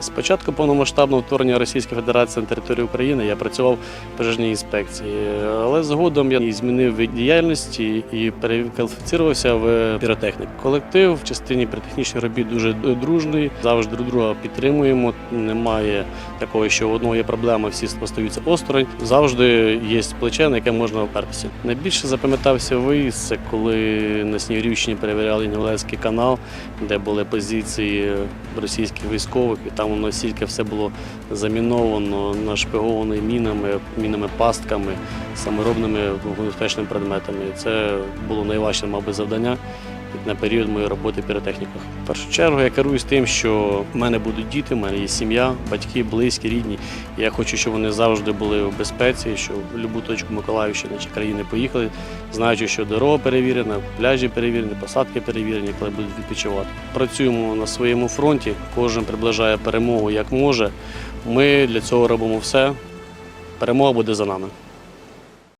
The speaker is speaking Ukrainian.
З початку повномасштабного вторгнення Російської Федерації на територію України я працював в пожежній інспекції, але згодом я змінив вид діяльності і перекваліфікувався в піротехніку. Колектив в частині піротехнічних робіт дуже дружний, завжди друг друга підтримуємо. Немає такого, що у одного є проблема, всі остаються осторонь. Завжди є плече, на яке можна опертися. Найбільше запам'ятався виїзд, це коли на Снігурівщині перевіряли Нівелецький канал, де були позиції російських військових, і там воно стільки все було заміновано, нашпиговано мінами, мінами пастками, саморобними вогнебезпечними предметами. Це було найважче, мабуть, завдання на період моєї роботи в. В першу чергу я керуюсь тим, що в мене будуть діти, в мене є сім'я, батьки, близькі, рідні. Я хочу, щоб вони завжди були в безпеці, що в будь-яку точку Миколаївщини чи країни поїхали, знаючи, що дорога перевірена, пляжі перевірені, посадки перевірені, коли будуть відпочивати. Працюємо на своєму фронті, кожен приближає перемогу як може. Ми для цього робимо все. Перемога буде за нами.